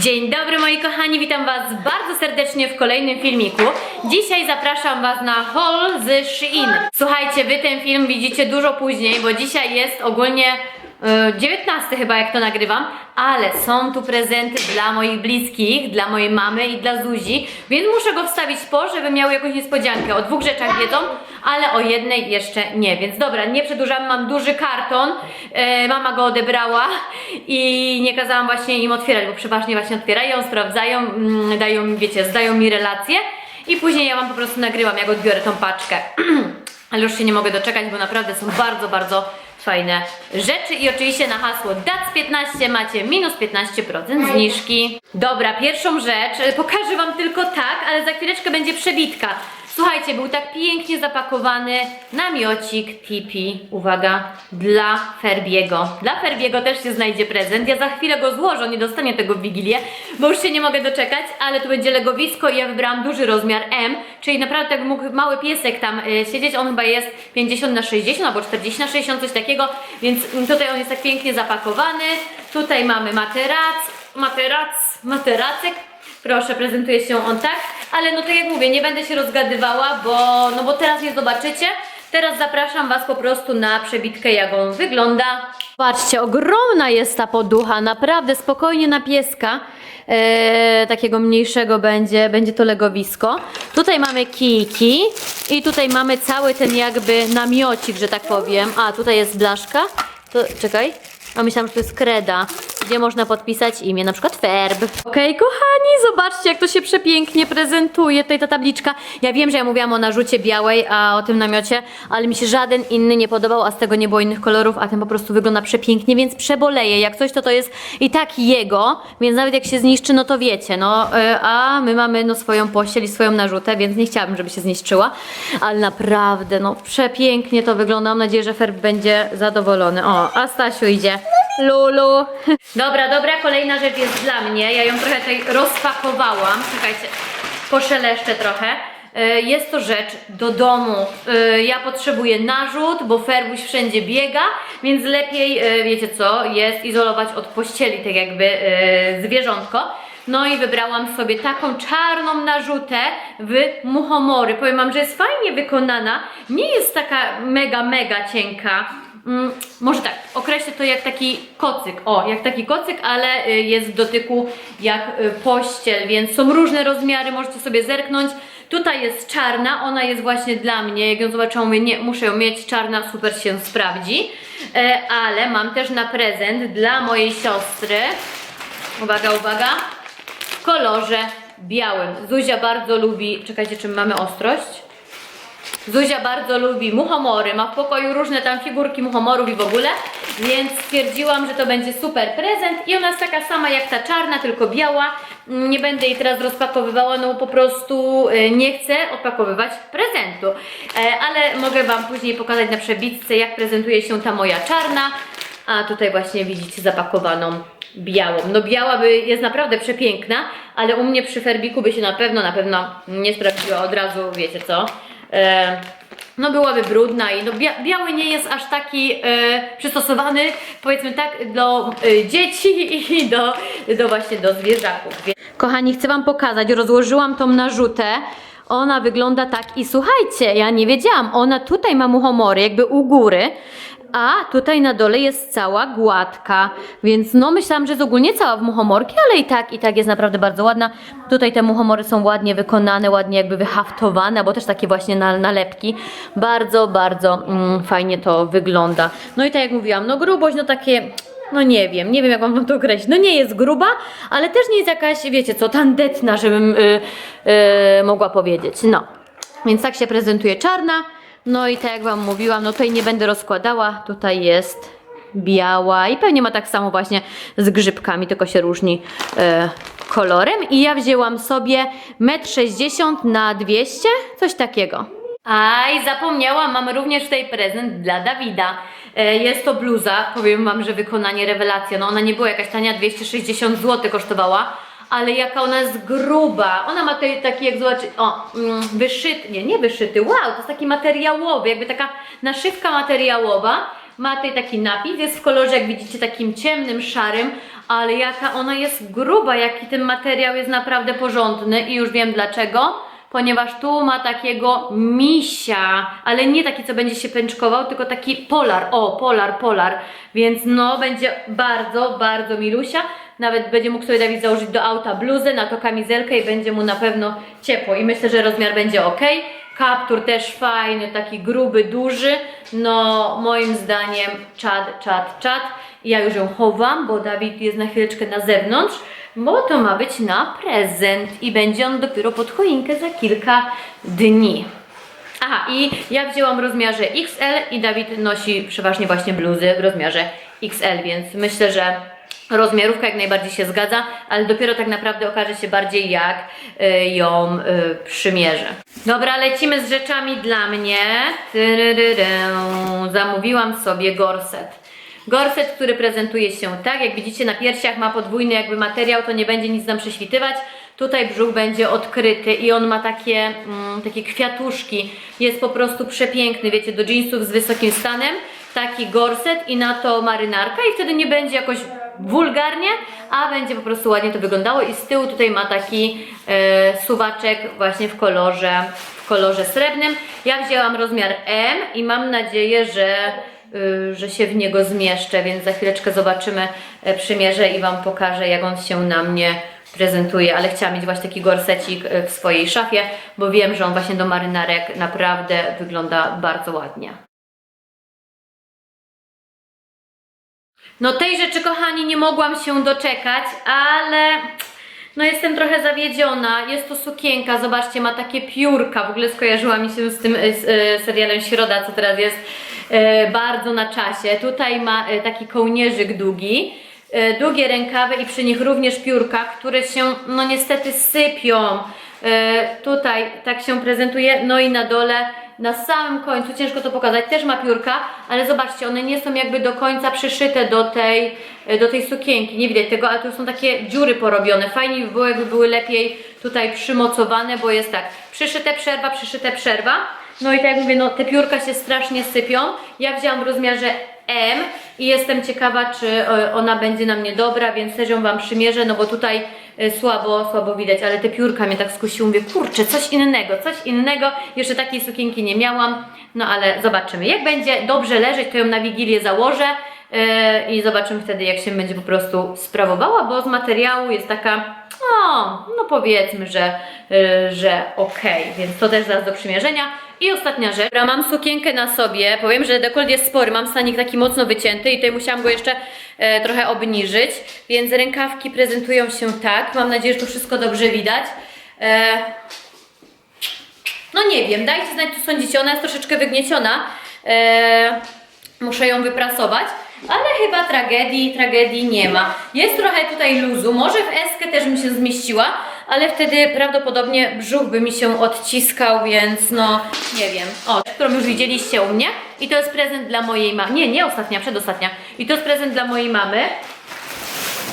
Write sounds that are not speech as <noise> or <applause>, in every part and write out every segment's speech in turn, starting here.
Dzień dobry moi kochani, witam was bardzo serdecznie w kolejnym filmiku. Dzisiaj zapraszam was na haul z Shein. Słuchajcie, wy ten film widzicie dużo później, bo dzisiaj jest ogólnie 19 chyba jak to nagrywam, ale są tu prezenty dla moich bliskich, dla mojej mamy i dla Zuzi, więc muszę go wstawić po, żeby miały jakąś niespodziankę. O dwóch rzeczach wiedzą, ale o jednej jeszcze nie, więc dobra, nie przedłużam, mam duży karton, e, mama go odebrała i nie kazałam właśnie im otwierać, bo przeważnie właśnie otwierają, sprawdzają, mm, dają wiecie, zdają mi relacje i później ja wam po prostu nagrywam, jak odbiorę tą paczkę. <clears throat> Ale już się nie mogę doczekać, bo naprawdę są bardzo, bardzo fajne rzeczy i oczywiście na hasło DAC15 macie minus 15% zniżki. Dobra, pierwszą rzecz, pokażę wam tylko tak, ale za chwileczkę będzie przebitka. Słuchajcie, był tak pięknie zapakowany namiocik Tipi, uwaga, dla Ferbiego. Dla Ferbiego też się znajdzie prezent. Ja za chwilę go złożę, nie dostanie tego w Wigilię, bo już się nie mogę doczekać, ale tu będzie legowisko i ja wybrałam duży rozmiar M, czyli naprawdę tak mógł mały piesek tam y, siedzieć. On chyba jest 50 na 60 albo 40 na 60, coś takiego, więc mm, tutaj on jest tak pięknie zapakowany. Tutaj mamy materac, materac, materacek. Proszę, prezentuje się on tak, ale no tak jak mówię, nie będę się rozgadywała, bo, no bo teraz nie zobaczycie. Teraz zapraszam Was po prostu na przebitkę, jak on wygląda. Patrzcie, ogromna jest ta poducha, naprawdę spokojnie na pieska. E, takiego mniejszego będzie, będzie to legowisko. Tutaj mamy kijki i tutaj mamy cały ten jakby namiocik, że tak powiem. A, tutaj jest blaszka. To, czekaj, a myślałam, że to jest kreda, gdzie można podpisać imię, na przykład Ferb. Okej, kochani, zobaczcie, jak to się przepięknie prezentuje, tutaj ta tabliczka. Ja wiem, że ja mówiłam o narzucie białej, a o tym namiocie, ale mi się żaden inny nie podobał, a z tego nie było innych kolorów, a ten po prostu wygląda przepięknie, więc przeboleję. Jak coś, to to jest i tak jego, więc nawet jak się zniszczy, no to wiecie, no, y, a my mamy no swoją pościel i swoją narzutę, więc nie chciałabym, żeby się zniszczyła, ale naprawdę, no, przepięknie to wygląda. Mam nadzieję, że Ferb będzie zadowolony. O, a Stasiu idzie. Lulu. Dobra, dobra, kolejna rzecz jest dla mnie. Ja ją trochę tutaj rozpakowałam. Czekajcie, poszeleszczę trochę. E, Jest to rzecz do domu. E, Ja potrzebuję narzut, bo Ferbuś wszędzie biega, więc lepiej, e, wiecie co, jest izolować od pościeli, tak jakby zwierzątko. No i wybrałam sobie taką czarną narzutę w muchomory. Powiem wam, że jest fajnie wykonana. Nie jest taka mega, mega cienka. Mm, może tak, określę to jak taki kocyk, o, jak taki kocyk, ale y, jest w dotyku jak y, pościel, więc są różne rozmiary, możecie sobie zerknąć. Tutaj jest czarna, ona jest właśnie dla mnie, jak ją zobaczyłam, mówię, nie, muszę ją mieć, czarna super się sprawdzi. E, ale mam też na prezent dla mojej siostry, uwaga, uwaga, w kolorze białym. Zuzia bardzo lubi, czekajcie, czym mamy ostrość? Zuzia bardzo lubi muchomory, ma w pokoju różne tam figurki muchomorów i w ogóle, więc stwierdziłam, że to będzie super prezent i ona jest taka sama jak ta czarna, tylko biała. Nie będę jej teraz rozpakowywała, no po prostu y, nie chcę odpakowywać prezentu. E, Ale mogę Wam później pokazać na przebitce, jak prezentuje się ta moja czarna. A tutaj właśnie widzicie zapakowaną białą. No biała by jest naprawdę przepiękna, ale u mnie przy ferbiku by się na pewno, na pewno nie sprawdziła od razu, wiecie co. E, no byłaby brudna i no bia biały nie jest aż taki e, przystosowany, powiedzmy tak, do e, dzieci i do, do właśnie do zwierzaków. Wie- Kochani, chcę Wam pokazać, rozłożyłam tą narzutę. Ona wygląda tak i słuchajcie, ja nie wiedziałam, ona tutaj ma muchomory, jakby u góry, a tutaj na dole jest cała gładka, więc no myślałam, że jest ogólnie cała w muchomorki, ale i tak, i tak jest naprawdę bardzo ładna. Tutaj te muchomory są ładnie wykonane, ładnie jakby wyhaftowane, bo też takie właśnie na, nalepki. Bardzo, bardzo mm, fajnie to wygląda. No i tak jak mówiłam, no grubość, no takie... No nie wiem, nie wiem jak mam to określić. No nie jest gruba, ale też nie jest jakaś, wiecie co, tandetna, żebym y, y, mogła powiedzieć. No, więc tak się prezentuje czarna. No i tak jak Wam mówiłam, no tutaj nie będę rozkładała. Tutaj jest biała i pewnie ma tak samo właśnie z grzybkami, tylko się różni e, kolorem. I ja wzięłam sobie 1,60 m na 200, coś takiego. A i zapomniałam, mamy również tutaj prezent dla Dawida. E, Jest to bluza, powiem Wam, że wykonanie rewelacja. No ona nie była jakaś tania, 260 zł kosztowała, ale jaka ona jest gruba. Ona ma tutaj taki, jak zobaczyć, o, mm, wyszyty, nie, nie wyszyty, wow, to jest taki materiałowy, jakby taka naszywka materiałowa. Ma tutaj taki napis, jest w kolorze, jak widzicie, takim ciemnym, szarym, ale jaka ona jest gruba, jaki ten materiał jest naprawdę porządny i już wiem dlaczego. Ponieważ tu ma takiego misia, ale nie taki, co będzie się pęczkował, tylko taki polar, o, polar, polar. Więc no, będzie bardzo, bardzo milusia. Nawet będzie mógł sobie Dawid założyć do auta bluzę, na to kamizelkę i będzie mu na pewno ciepło. I myślę, że rozmiar będzie ok. Kaptur też fajny, taki gruby, duży. No, moim zdaniem czad, czad, czad. Ja już ją chowam, bo Dawid jest na chwileczkę na zewnątrz, bo to ma być na prezent i będzie on dopiero pod choinkę za kilka dni. Aha, i ja wzięłam w rozmiarze XL i Dawid nosi przeważnie właśnie bluzy w rozmiarze XL, więc myślę, że rozmiarówka jak najbardziej się zgadza, ale dopiero tak naprawdę okaże się bardziej jak y, ją y, przymierzę. Dobra, lecimy z rzeczami dla mnie. Zamówiłam sobie gorset. Gorset, który prezentuje się tak, jak widzicie na piersiach ma podwójny jakby materiał, to nie będzie nic nam prześwitywać. Tutaj brzuch będzie odkryty i on ma takie, mm, takie kwiatuszki. Jest po prostu przepiękny, wiecie, do jeansów z wysokim stanem. Taki gorset i na to marynarka i wtedy nie będzie jakoś wulgarnie, a będzie po prostu ładnie to wyglądało i z tyłu tutaj ma taki e, suwaczek właśnie w kolorze, w kolorze srebrnym. Ja wzięłam rozmiar M i mam nadzieję, że y, że się w niego zmieszczę, więc za chwileczkę zobaczymy, e, przymierzę i Wam pokażę, jak on się na mnie prezentuje, ale chciałam mieć właśnie taki gorsecik e, w swojej szafie, bo wiem, że on właśnie do marynarek naprawdę wygląda bardzo ładnie. No tej rzeczy, kochani, nie mogłam się doczekać, ale no jestem trochę zawiedziona. Jest to sukienka, zobaczcie, ma takie piórka. W ogóle skojarzyła mi się z tym z, e, serialem Środa, co teraz jest e, bardzo na czasie. Tutaj ma e, taki kołnierzyk długi, długie rękawy i przy nich również piórka, które się no niestety sypią. Tutaj tak się prezentuje, no i na dole na samym końcu, ciężko to pokazać, też ma piórka, ale zobaczcie, one nie są jakby do końca przyszyte do tej, do tej sukienki, nie widać tego, ale tu są takie dziury porobione. Fajnie by było, jakby były lepiej tutaj przymocowane, bo jest tak, przyszyte przerwa, przyszyte przerwa. No i tak jak mówię, no te piórka się strasznie sypią. Ja wzięłam w rozmiarze M i jestem ciekawa, czy e, ona będzie na mnie dobra, więc też ją Wam przymierzę, no bo tutaj e, słabo, słabo widać, ale te piórka mnie tak skusiły, mówię, kurczę, coś innego, coś innego, jeszcze takiej sukienki nie miałam, no ale zobaczymy. Jak będzie dobrze leżeć, to ją na Wigilię założę e, i zobaczymy wtedy, jak się będzie po prostu sprawowała, bo z materiału jest taka o, no powiedzmy, że, y, że okej, więc to też zaraz do przymierzenia. I ostatnia rzecz, Dobra, mam sukienkę na sobie, powiem, że dekolt jest spory, mam stanik taki mocno wycięty i tutaj musiałam go jeszcze e, trochę obniżyć, więc rękawki prezentują się tak, mam nadzieję, że to wszystko dobrze widać. E, no nie wiem, dajcie znać, co sądzicie, ona jest troszeczkę wygnieciona, e, muszę ją wyprasować. Ale chyba tragedii, tragedii nie ma. Jest trochę tutaj luzu, może w eskę też bym się zmieściła, ale wtedy prawdopodobnie brzuch by mi się odciskał, więc no nie wiem. O, którą już widzieliście u mnie i to jest prezent dla mojej mamy. Nie, nie ostatnia, przedostatnia. I to jest prezent dla mojej mamy.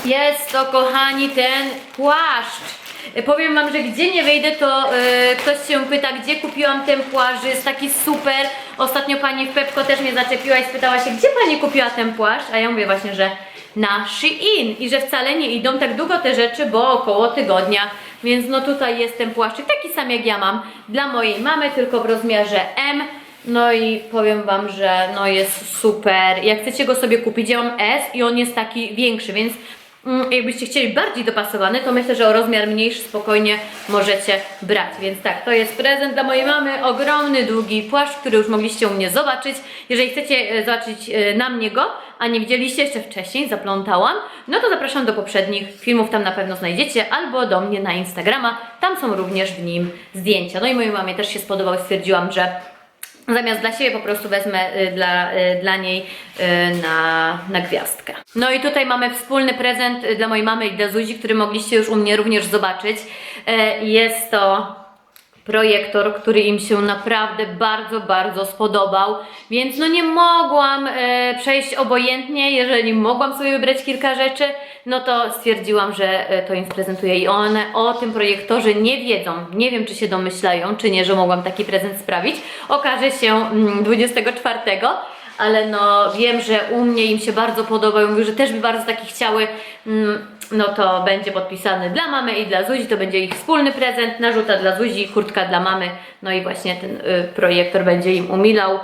Jest to, kochani, ten płaszcz. Powiem Wam, że gdzie nie wejdę, to y, ktoś się pyta, gdzie kupiłam ten płaszcz, taki super. Ostatnio pani w Pepko też mnie zaczepiła i spytała się, gdzie pani kupiła ten płaszcz, a ja mówię właśnie, że na Shein i że wcale nie idą tak długo te rzeczy, bo około tygodnia. Więc no tutaj jest ten płaszczyk, taki sam jak ja mam, dla mojej mamy, tylko w rozmiarze M. No i powiem Wam, że no jest super. Jak chcecie go sobie kupić, ja mam S i on jest taki większy, więc jakbyście chcieli bardziej dopasowany, to myślę, że o rozmiar mniejszy spokojnie możecie brać. Więc tak, to jest prezent dla mojej mamy. Ogromny, długi płaszcz, który już mogliście u mnie zobaczyć. Jeżeli chcecie e, zobaczyć e, na mnie go, a nie widzieliście jeszcze wcześniej, zaplątałam, no to zapraszam do poprzednich filmów, tam na pewno znajdziecie, albo do mnie na Instagrama, tam są również w nim zdjęcia. No i mojej mamie też się spodobał, stwierdziłam, że Zamiast dla siebie po prostu wezmę y, dla, y, dla niej y, na, na gwiazdkę. No i tutaj mamy wspólny prezent dla mojej mamy i dla Zuzi, który mogliście już u mnie również zobaczyć. Jest to projektor, który im się naprawdę bardzo, bardzo spodobał, więc no nie mogłam e, przejść obojętnie, jeżeli mogłam sobie wybrać kilka rzeczy, no to stwierdziłam, że e, to im sprezentuję. I one o tym projektorze nie wiedzą, nie wiem czy się domyślają, czy nie, że mogłam taki prezent sprawić, okaże się mm, 24, ale no wiem, że u mnie im się bardzo podoba. I mówią, że też by bardzo taki chciały. Mm, no to będzie podpisany dla mamy i dla Zuzi, to będzie ich wspólny prezent, narzuta dla Zuzi, kurtka dla mamy, no i właśnie ten y, projektor będzie im umilał y,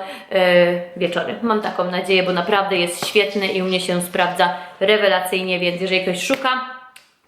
wieczory. Mam taką nadzieję, bo naprawdę jest świetny i u mnie się sprawdza rewelacyjnie, więc jeżeli ktoś szuka,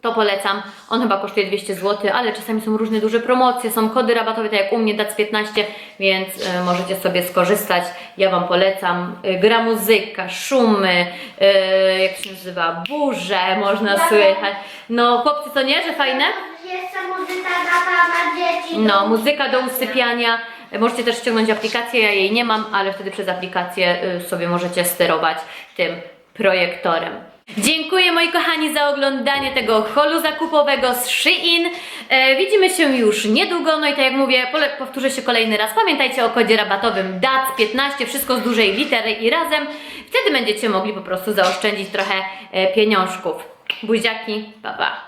to polecam. On chyba kosztuje 200 zł, ale czasami są różne duże promocje, są kody rabatowe, tak jak u mnie DAC15, więc y, możecie sobie skorzystać. Ja Wam polecam. Y, gra muzyka, szumy, y, jak się nazywa, burze można Ja słychać. No chłopcy, to nie, że fajne? Jeszcze muzyka dla pana dzieci. No, muzyka do usypiania. Możecie też ściągnąć aplikację, ja jej nie mam, ale wtedy przez aplikację y, sobie możecie sterować tym projektorem. Dziękuję moi kochani za oglądanie tego holu zakupowego z Shein. E, widzimy się już niedługo, no i tak jak mówię, powtórzę się kolejny raz. Pamiętajcie o kodzie rabatowym DAC15, wszystko z dużej litery i razem. Wtedy będziecie mogli po prostu zaoszczędzić trochę e, pieniążków. Buziaki, pa pa.